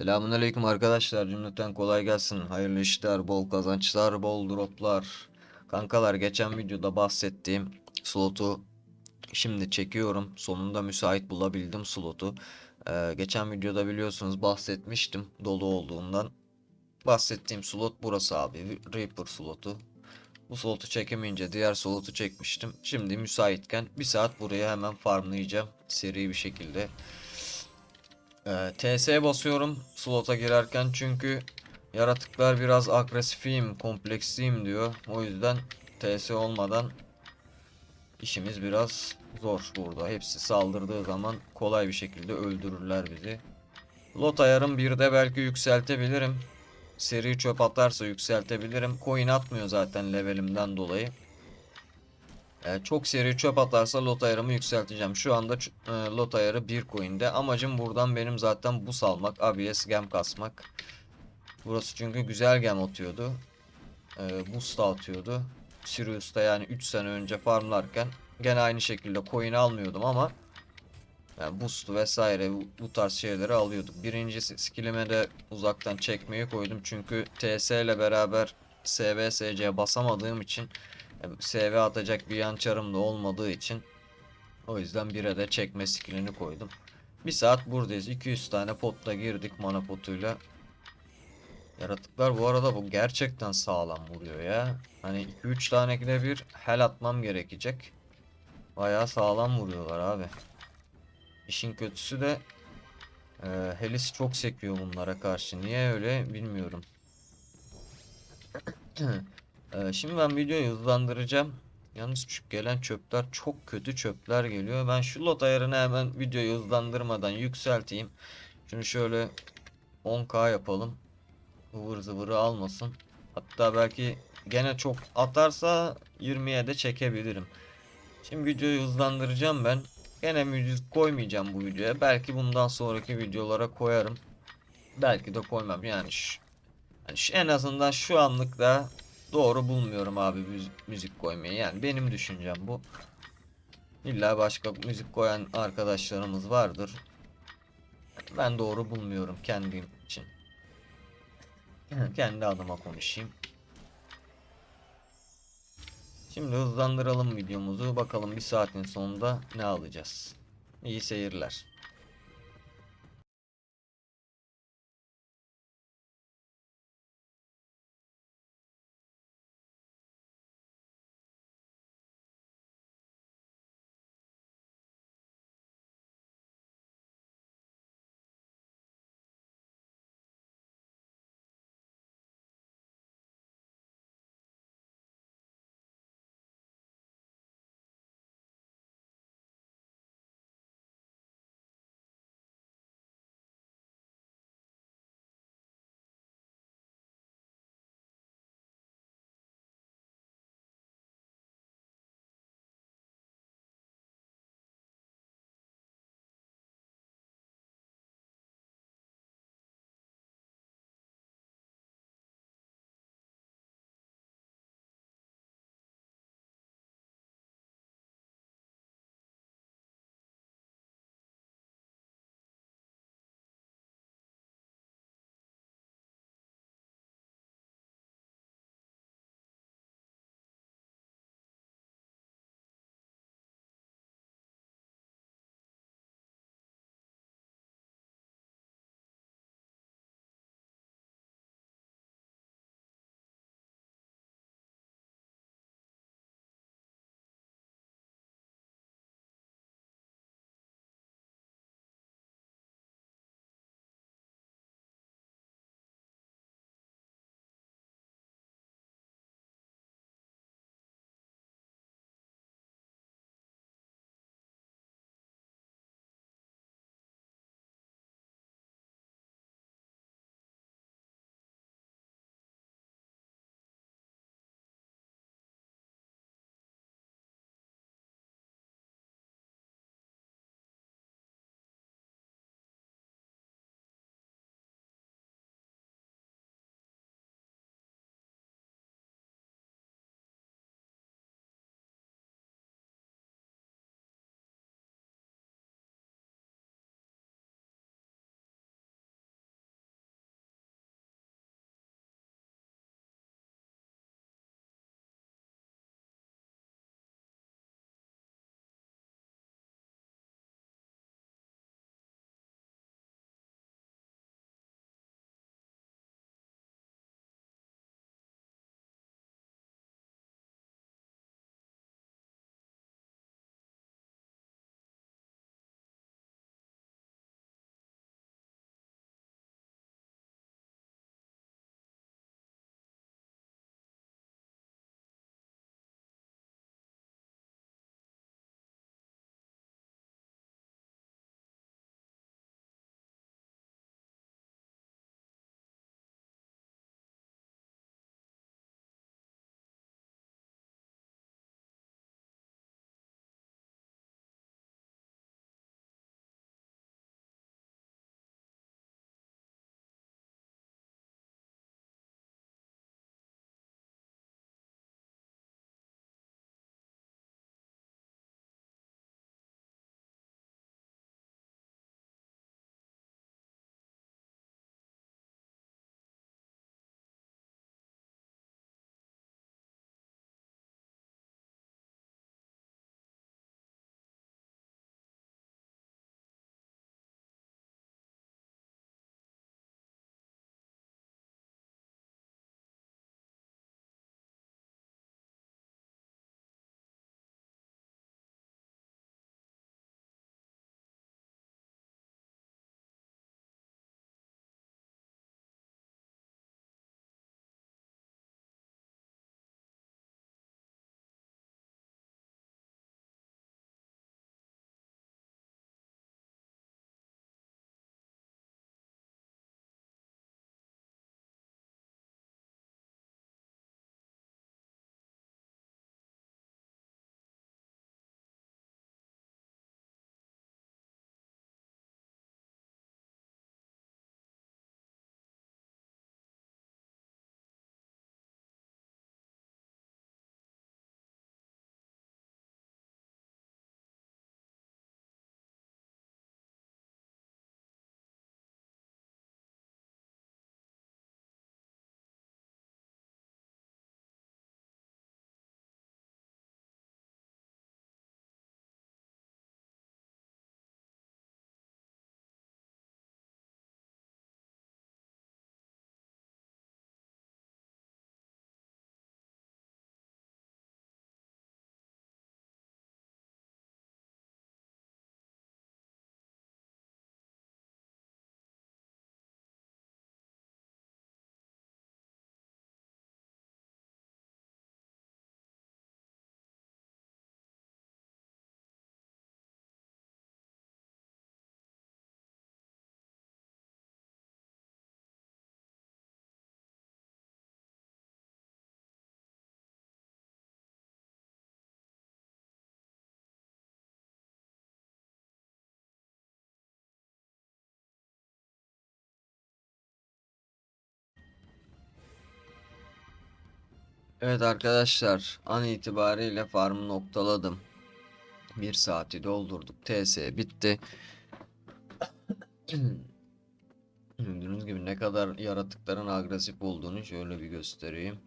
Selamünaleyküm arkadaşlar. Cümleten kolay gelsin. Hayırlı işler, bol kazançlar, bol droplar. Kankalar geçen videoda bahsettiğim slotu şimdi çekiyorum. Sonunda müsait bulabildim slotu. Ee, geçen videoda biliyorsunuz bahsetmiştim dolu olduğundan. Bahsettiğim slot burası abi. Reaper slotu. Bu slotu çekemeyince diğer slotu çekmiştim. Şimdi müsaitken bir saat buraya hemen farmlayacağım. Seri bir şekilde. Ee, TS basıyorum slota girerken çünkü yaratıklar biraz agresifiyim, kompleksliyim diyor. O yüzden TS olmadan işimiz biraz zor burada. Hepsi saldırdığı zaman kolay bir şekilde öldürürler bizi. Lot ayarım bir de belki yükseltebilirim. Seri çöp atarsa yükseltebilirim. Coin atmıyor zaten levelimden dolayı. Ee, çok seri çöp atarsa lot ayarımı yükselteceğim. Şu anda e, lot ayarı 1 coin'de. Amacım buradan benim zaten bus almak. ABS gem kasmak. Burası çünkü güzel gem atıyordu. Ee, boost da atıyordu. Sirius'ta yani 3 sene önce farmlarken gene aynı şekilde coin almıyordum ama yani boost vesaire bu, bu tarz şeyleri alıyorduk. Birinci skillime de uzaktan çekmeyi koydum. Çünkü TS ile beraber SVSC basamadığım için e, SV atacak bir yan çarım da olmadığı için o yüzden 1'e de çekme skillini koydum. Bir saat buradayız. 200 tane potla girdik mana potuyla. Yaratıklar bu arada bu gerçekten sağlam vuruyor ya. Hani 2-3 tane de bir hel atmam gerekecek. Bayağı sağlam vuruyorlar abi. İşin kötüsü de e, Helis çok sekiyor bunlara karşı. Niye öyle bilmiyorum. Ee, şimdi ben videoyu hızlandıracağım. Yalnız şu gelen çöpler çok kötü çöpler geliyor. Ben şu lot ayarını hemen videoyu hızlandırmadan yükselteyim. Şunu şöyle 10k yapalım. Ivır zıvırı almasın. Hatta belki gene çok atarsa 20'ye de çekebilirim. Şimdi videoyu hızlandıracağım ben. Gene müzik koymayacağım bu videoya. Belki bundan sonraki videolara koyarım. Belki de koymam. Yani şu, yani şu- en azından şu anlık da doğru bulmuyorum abi müzik, koymayı. Yani benim düşüncem bu. İlla başka müzik koyan arkadaşlarımız vardır. Ben doğru bulmuyorum kendim için. Kendi adıma konuşayım. Şimdi hızlandıralım videomuzu. Bakalım bir saatin sonunda ne alacağız. İyi seyirler. Evet arkadaşlar an itibariyle farmı noktaladım. Bir saati doldurduk. TS bitti. Gördüğünüz gibi ne kadar yaratıkların agresif olduğunu şöyle bir göstereyim.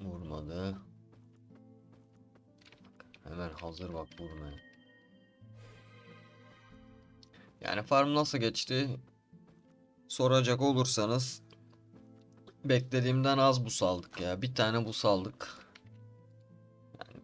Vurmadı. Hemen hazır bak vurmaya. Yani farm nasıl geçti? Soracak olursanız beklediğimden az bus aldık ya. Bir tane bus aldık.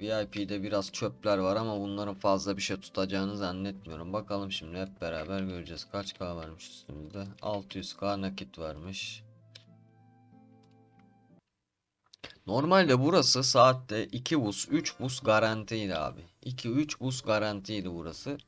Yani VIP'de biraz çöpler var ama bunların fazla bir şey tutacağını zannetmiyorum. Bakalım şimdi hep beraber göreceğiz. Kaç K varmış üstümüzde? 600K nakit varmış. Normalde burası saatte 2 bus, 3 bus garantiydi abi. 2-3 bus garantiydi burası.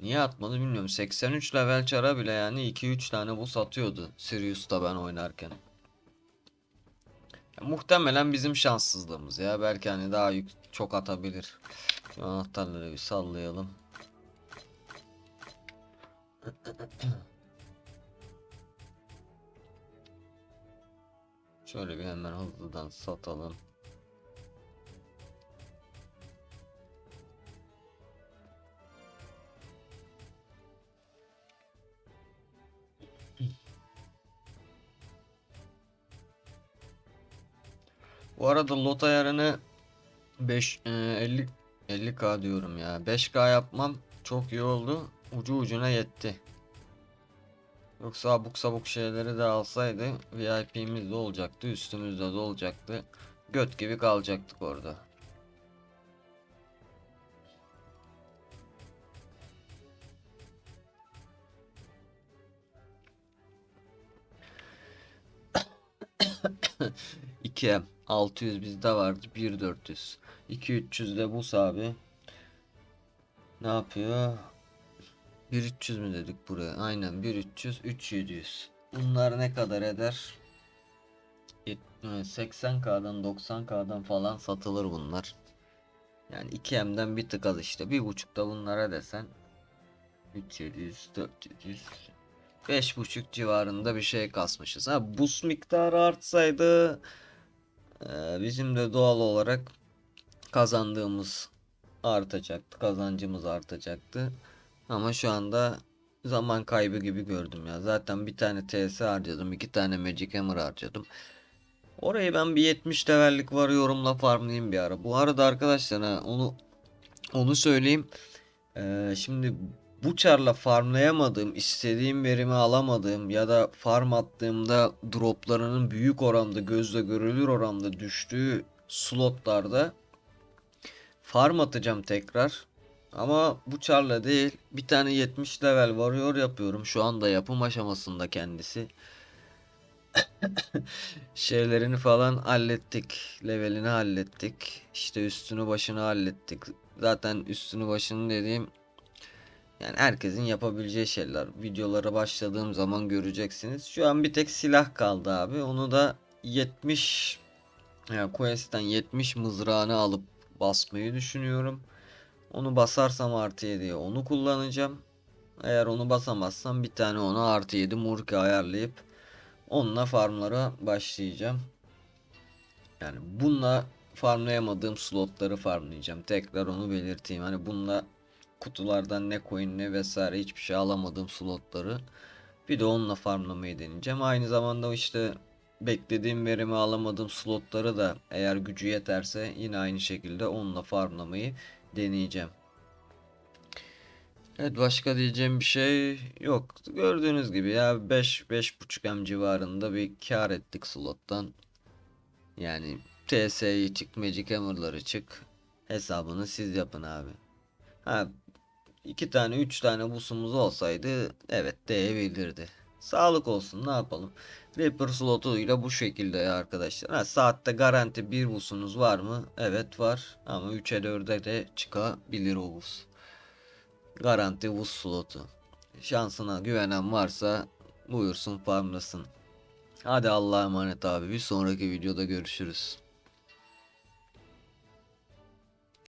Niye atmadı bilmiyorum. 83 level çara bile yani 2-3 tane bus atıyordu Sirius'ta ben oynarken. Ya, muhtemelen bizim şanssızlığımız ya. Belki hani daha yük çok atabilir. Şu anahtarları bir sallayalım. Şöyle bir hemen hızlıdan satalım. Bu arada lot ayarını 5 e, 50 50k diyorum ya. 5k yapmam çok iyi oldu. Ucu ucuna yetti. Yoksa abuk sabuk şeyleri de alsaydı VIP'miz de olacaktı, üstümüzde de olacaktı. Göt gibi kalacaktık orada. İki 600 bizde vardı 1400 2300 de bu abi. Ne yapıyor? 1300 mü dedik buraya? Aynen 1300 3700 bunlar ne kadar eder? Yet- e, 80k'dan 90k'dan falan satılır bunlar. Yani 2M'den bir tık az işte. Bir buçukta bunlara desen 3700 400 Beş buçuk civarında bir şey kasmışız. Ha bus miktarı artsaydı e, bizim de doğal olarak kazandığımız artacaktı. Kazancımız artacaktı. Ama şu anda zaman kaybı gibi gördüm ya. Zaten bir tane TS harcadım. iki tane Magic Hammer harcadım. Orayı ben bir 70 levellik varıyorumla farmlayayım bir ara. Bu arada arkadaşlar onu onu söyleyeyim. Ee, şimdi bu çarla farmlayamadığım, istediğim verimi alamadığım ya da farm attığımda droplarının büyük oranda gözle görülür oranda düştüğü slotlarda farm atacağım tekrar. Ama bu çarla değil bir tane 70 level varıyor yapıyorum. Şu anda yapım aşamasında kendisi. Şeylerini falan hallettik. Levelini hallettik. İşte üstünü başını hallettik. Zaten üstünü başını dediğim yani herkesin yapabileceği şeyler. Videolara başladığım zaman göreceksiniz. Şu an bir tek silah kaldı abi. Onu da 70 yani Quest'ten 70 mızrağını alıp basmayı düşünüyorum. Onu basarsam artı 7'ye onu kullanacağım. Eğer onu basamazsam bir tane ona artı 7 murki ayarlayıp onunla farmlara başlayacağım. Yani bununla farmlayamadığım slotları farmlayacağım. Tekrar onu belirteyim. Hani bununla kutulardan ne coin ne vesaire hiçbir şey alamadığım slotları bir de onunla farmlamayı deneyeceğim. Aynı zamanda işte beklediğim verimi alamadığım slotları da eğer gücü yeterse yine aynı şekilde onunla farmlamayı deneyeceğim. Evet başka diyeceğim bir şey yok. Gördüğünüz gibi ya 5 5.5 M civarında bir kar ettik slottan. Yani TS'yi çık, Magic Hammer'ları çık. Hesabını siz yapın abi. Ha iki tane üç tane busumuz olsaydı evet değebilirdi. Sağlık olsun ne yapalım. Reaper slotuyla bu şekilde arkadaşlar. Ha, saatte garanti bir busunuz var mı? Evet var. Ama 3'e 4'e de çıkabilir o bus. Garanti bus slotu. Şansına güvenen varsa buyursun farmlasın. Hadi Allah'a emanet abi. Bir sonraki videoda görüşürüz.